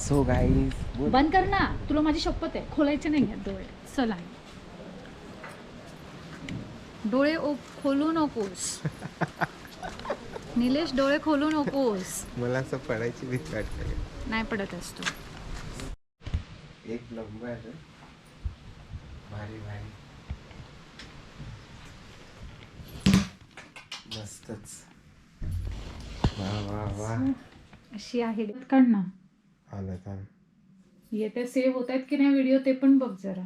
So guys बंद कर ना. तुला माझी शपथ आहे. खोलायचे नाही आहेत डोळे. चल आहे डोळे ओ खोलू नकोस. निलेश डोळे खोलू नकोस. मला असं पडायची भीती वाटते. नाही पडत असतो एक नंबर भारी भारी. मस्तच. वा वा वा. अशी आहे. काढ ना. आलं थांब येते सेव्ह होत आहेत की नाही व्हिडिओ ते पण बघ जरा.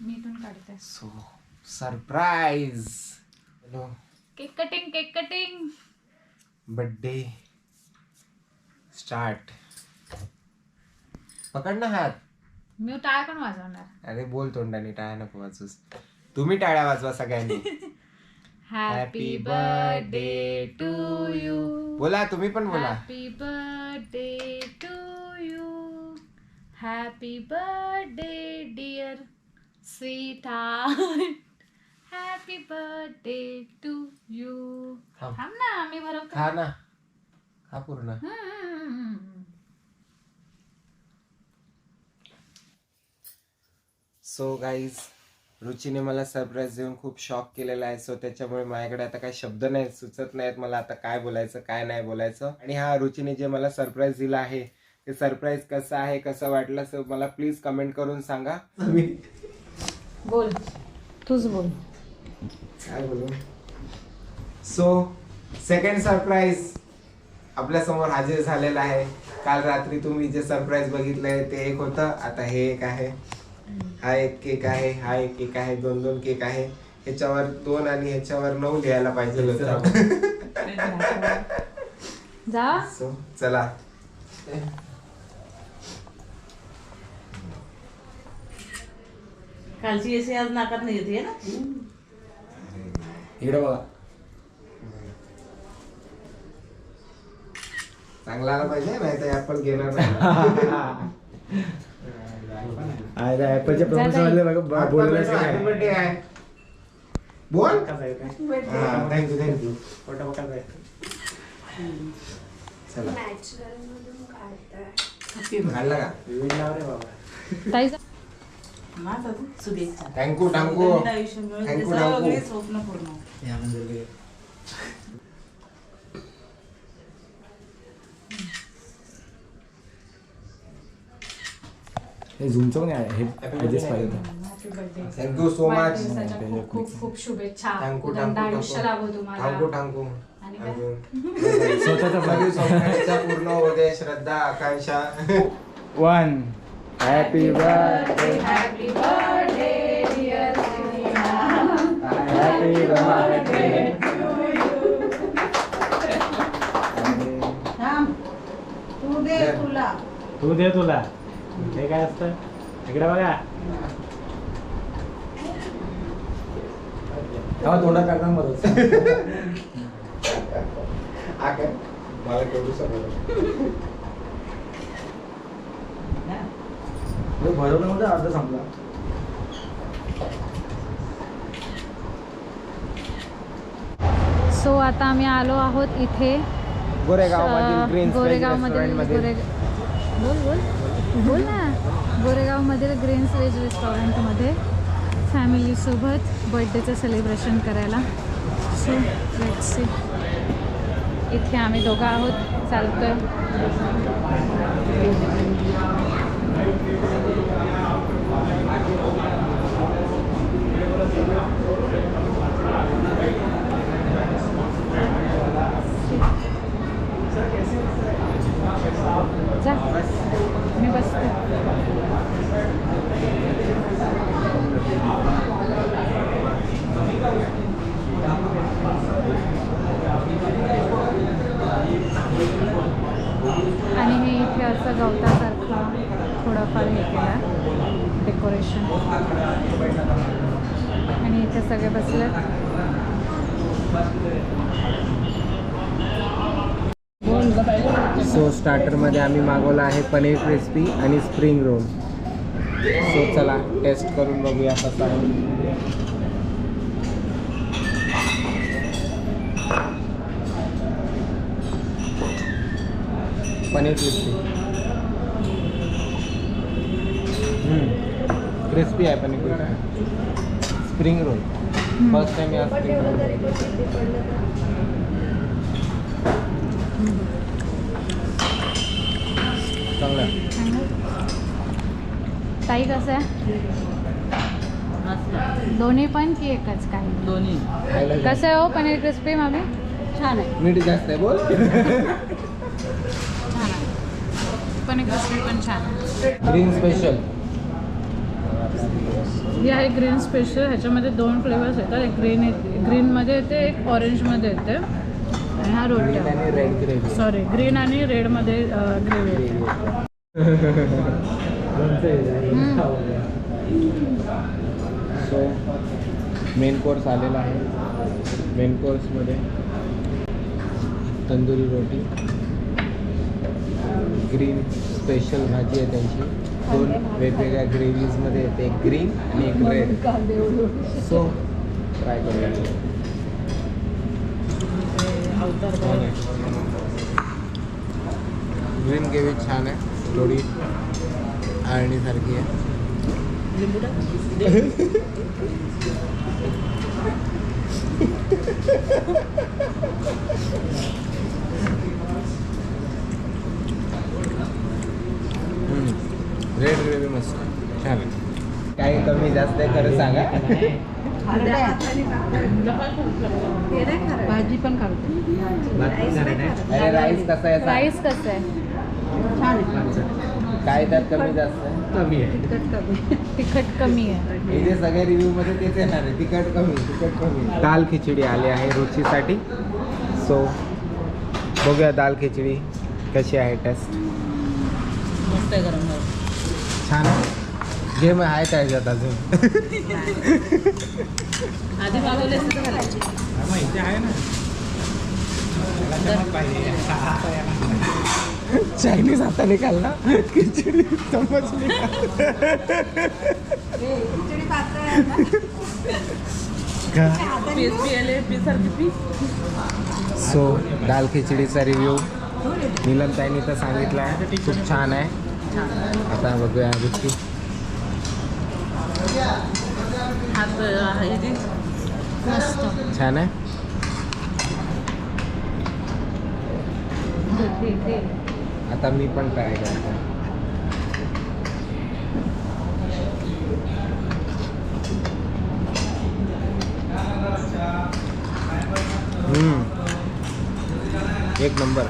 मी इथून काढते. So surprise hello cake cutting cake cutting birthday start पकड ना हात. मी टाळ्या पण वाजवणार. अरे बोल तोंडाने टाळ्या नको वाजूस तुम्ही टाळ्या वाजवा सगळ्यांनी. हॅपी बर्थडे टू यू बोला तुम्ही पण बोला. Happy birthday to happy birthday dear sweet happy birthday to you थांब. थांब ना मी भरवते खा ना. खा पूर्ण. हम्म. सो गाईज रुचीने मला सरप्राईज देऊन खूप शॉक केलेला आहे. सो त्याच्यामुळे माझ्याकडे आता काही शब्द नाही सुचत नाहीत. मला आता काय बोलायचं काय नाही बोलायचं. आणि हा रुचीने जे मला सरप्राईज दिला आहे ते सरप्राईज कसं आहे कसं वाटलं सो मला प्लीज कमेंट करून सांगा. बोल. तूच बोल. काय बोलू? सो सेकंड सरप्राईज आपल्यासमोर हजर झालेला आहे. काल रात्री तुम्ही जे सरप्राईज बघितलंय ते एक होतं. आता हे एक आहे. हा एक केक आहे हा एक केक आहे दोन दोन केक आहे. ह्याच्यावर दोन आणि ह्याच्यावर नऊ लिहायला पाहिजे होतं. जा. सो चला. कालची एसी आज नाकात नाही येते ना? इकडे बघा. चांगला आला पाहिजे नाही. तर ऍपल नाही ऍपलच्या प्रमोशन बघा आहे. बोल. थँक्यू थँक्यू चला. काढला का? ताई. माझा तू शुभेच्छा थँक्यू थँक्यू नवीन आयुष्य मिळून Thank they. you, thank you. सगळे स्वप्न पूर्ण हो. हे झुमचं आहे हे ऍडजस्ट पाहिजे birthday. थँक्यू सो मच वाढदिवसाच्या खूप खूप खूप शुभेच्छा. थँक्यू उदंड आयुष्य लाभो तुम्हाला. थँक्यू थँक्यू आणि काय? स्वतःचा पूर्ण दे Shraddha Akanksha. One happy birthday happy birthday dear happy birthday थांब. तू दे. तुला. तू दे तुला. हे काय असतं? इकडे बघा. तेव्हा तोंडात टाकणार मदत. मला केवढू सगळं भरवल्यामध्ये अर्ध संपला. सो आता आम्ही आलो आहोत इथे. गोरेगाव मधील ग्रीन्स गोरेगाव रेस्टॉरंट मधील मध्ये बोल बोल. बोल ना. गोरेगाव मधील ग्रीन्स व्हेज रेस्टॉरंटमध्ये फॅमिलीसोबत बर्थडेचं सेलिब्रेशन करायला. सो लेट सी इथे आम्ही दोघं आहोत. चालतोय जा मी बसते आणि हे इथे असं गवतासारखं थोडंफार हे केलं. डेकोरेशन आणि इथे सगळे बसलेत. सो स्टार्टरमध्ये आम्ही मागवला आहे पनीर क्रिस्पी आणि स्प्रिंग रोल सो चला टेस्ट करून बघूया कसा आहे. पनीर क्रिस्पी क्रिस्पी आहे पण स्प्रिंग रोल फर्स्ट टाइम या स्प्रिंग रोल चांगलं. ताई कसं आहे? दोन्ही पण की एकच काही? दोन्ही. कसं आहे हो पनीर क्रिस्पी मामी? छान आहे. मीठ जास्त आहे बोल. छान आहे. पनीर क्रिस्पी पण छान आहे. ग्रीन स्पेशल ही आहे ग्रीन स्पेशल ह्याच्यामध्ये दोन फ्लेवर्स येतात. एक ग्रीन ग्रीनमध्ये येते एक ऑरेंजमध्ये येते. आणि हा रोटी आणि रेड ग्रेव्ही सॉरी ग्रीन आणि रेडमध्ये ग्रेव्ही सो मेन कोर्स आलेला आहे. मेन कोर्समध्ये तंदुरी रोटी. ग्रीन स्पेशल भाजी आहे त्यांची. दोन वेगवेगळ्या ग्रेव्हीजमध्ये येते. एक ग्रीन आणि एक रेड सो ट्राय करूया. ग्रीन ग्रेव्ही छान आहे. थोडी आळणीसारखी आहे. रेड ग्रेव्ही मस्त. छान आहे. काही कमी जास्त आहे खरं सांगा. भाजी पण अरे राईस कसा आहे? राईस कसं आहे? छान आहे. काय त्यात कमी जास्त आहे? कमी आहे. तिखट कमी. तिखट कमी आहे. इथे सगळ्या रिव्ह्यू मध्ये तेच येणार आहे. तिखट कमी तिखट कमी. दाल खिचडी आली आहे रुचीसाठी. सो बघूया दाल खिचडी कशी आहे टेस्ट मस्त आहे गरम गरम छान आहे? मग आहे त्याच्यात अजून. आधी मागवले असते तर घालायचे मग इथे आहे ना. चायनीज हाताने खाल्ला खिचडी पीस सो दाल खिचडीचा रिव्ह्यू नीलम ताईनी तर सांगितला आहे. खूप छान आहे. आता बघूया मस्त छान आहे. आता मी पण ट्राय करतो. हम्म. एक नंबर.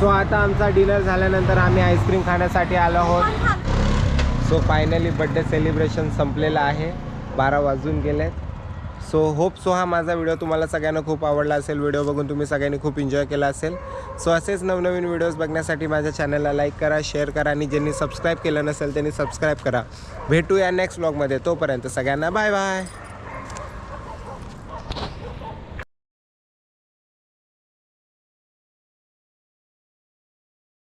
सो आता आमचा डिनर झाल्यानंतर आम्ही आईस्क्रीम खाण्यासाठी आलो आहोत. सो फायनली बड्डे सेलिब्रेशन संपलेलं आहे. बारा वाजून गेलेत. सो होप सो हा माझा व्हिडिओ तुम्हाला सगळ्यांना खूप आवडला असेल. व्हिडिओ बघून तुम्ही सगळ्यांनी खूप एन्जॉय केला असेल. सो असेच नवनवीन व्हिडिओज बघण्यासाठी माझ्या चॅनलला लाईक करा शेअर करा आणि ज्यांनी सबस्क्राईब केलं नसेल त्यांनी सबस्क्राईब करा. भेटूया नेक्स्ट ब्लॉगमध्ये तोपर्यंत सगळ्यांना बाय बाय